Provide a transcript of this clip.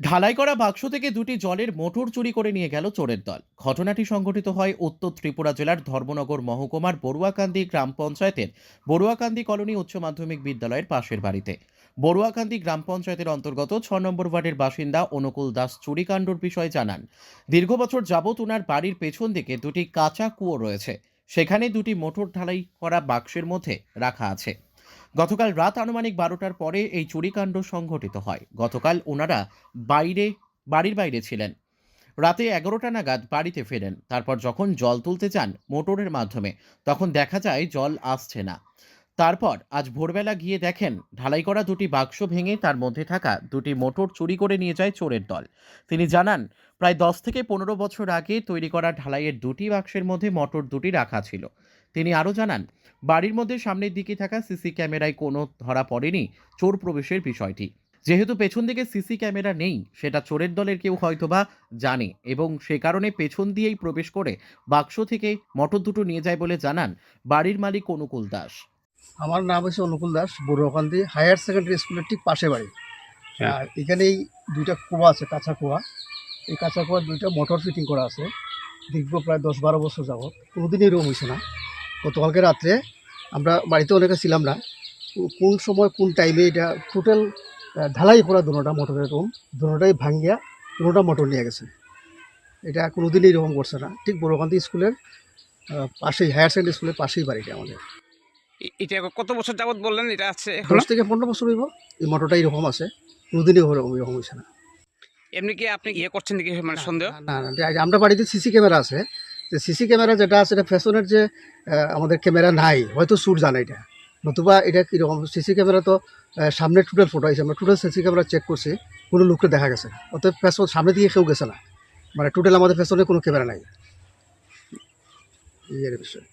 ঢালাই করা বাক্স থেকে দুটি জলের মোটর চুরি করে নিয়ে গেল চোরের দল। ঘটনাটি সংঘটিত হয় উত্তর ত্রিপুরা জেলার ধর্মনগর মহকুমার বড়ুয়াকান্দি গ্রাম পঞ্চায়েতের বড়ুয়াকান্দি কলোনি উচ্চ মাধ্যমিক বিদ্যালয়ের পাশের বাড়িতে। বড়ুয়াকান্দি গ্রাম পঞ্চায়েতের অন্তর্গত ছ নম্বর ওয়ার্ডের বাসিন্দা অনুকূল দাস চুরিকাণ্ডর বিষয়ে জানান, দীর্ঘ বছর যাবৎ ওনার বাড়ির পেছন দিকে দুটি কাঁচা কুয়ো রয়েছে। সেখানে দুটি মোটর ঢালাই করা বাক্সের মধ্যে রাখা আছে। গতকাল রাত আনুমানিক বারোটার পরে এই চুরিকাণ্ড সংঘটিত হয়। গতকাল ওনারা বাইরে, বাড়ির বাইরে ছিলেন। রাতে এগারোটা নাগাদ বাড়িতে ফেরেন। তারপর যখন জল তুলতে চান মোটরের মাধ্যমে, তখন দেখা যায় জল আসছে না। তারপর আজ ভোরবেলা গিয়ে দেখেন, ঢালাই করা দুটি বাক্স ভেঙে তার মধ্যে থাকা দুটি মোটর চুরি করে নিয়ে যায় চোরের দল। তিনি জানান, প্রায় দশ থেকে পনেরো বছর আগে তৈরি করা ঢালাইয়ের দুটি বাক্সের মধ্যে মোটর দুটি রাখা ছিল। তিনি আরও জানান বাড়ির মধ্যে সামনের দিকে থাকা সিসি ক্যামেরায় কোনো ধরা পড়েনি চোর প্রবেশের বিষয়টি। যেহেতু পেছন দিকে সিসি ক্যামেরা নেই সেটা চোরের দলের কেউ হয়তোবা জানে এবং সে কারণে পেছন দিয়েই প্রবেশ করে বাক্স থেকে মটর দুটো নিয়ে যায় বলে জানান বাড়ির মালিক অনুকূল দাস। আমার নাম হচ্ছে অনুকূল দাস বড়ুয়াকান্দি হায়ার সেকেন্ডারি স্কুলের ঠিক পাশে বাড়ি। হ্যাঁ। আর এখানেই দুইটা কুয়া আছে কাঁচা কুয়া। এই কাঁচা কুয়ার দুইটা মোটর ফিটিং করা আছে। দীর্ঘ প্রায় দশ বারো বছর যাবৎ। কোনোদিনই রুম হয়েছে না। গতকালকে রাত্রে আমরা বাড়িতে অনেকে ছিলাম না। কোন সময় কোন টাইমে এটা টোটাল ঢালাই করা দুটা মোটরের রুম দুটাই ভাঙ্গিয়া দুটা মোটর নিয়ে গেছে। এটা কোনোদিনই এরকম করছে না। ঠিক বড়কান্দি স্কুলের পাশেই হায়ার সেকেন্ডারি স্কুলের পাশেই বাড়িটা আমাদের। এটা কত বছর যাবত বললেন? এটা আছে? দশ থেকে পনেরো বছর হইব। এই মোটরটা এরকম আছে। কোনোদিনই ওরকম এরকম হয়েছে না। এমনি কি আপনি ইয়ে করছেন নাকি? মানে সন্দেহ? না না, আমরা বাড়িতে সিসি ক্যামেরা আছে। যে সিসি ক্যামেরা যেটা আছে, এটা ফ্যাশনের যে আমাদের ক্যামেরা নাই, হয়তো সুর জানে এটা। নতুবা এটা কীরকম, সিসি ক্যামেরা তো সামনে টোটাল ফটো আছে আমরা টোটাল সিসি ক্যামেরা চেক করছি, কোনো লোককে দেখা গেছে না। অতএব ফ্যাশন সামনে দিয়ে কেউ গেছে না। মানে টোটাল আমাদের ফ্যাশনে কোনো ক্যামেরা নাই। এই বিষয়।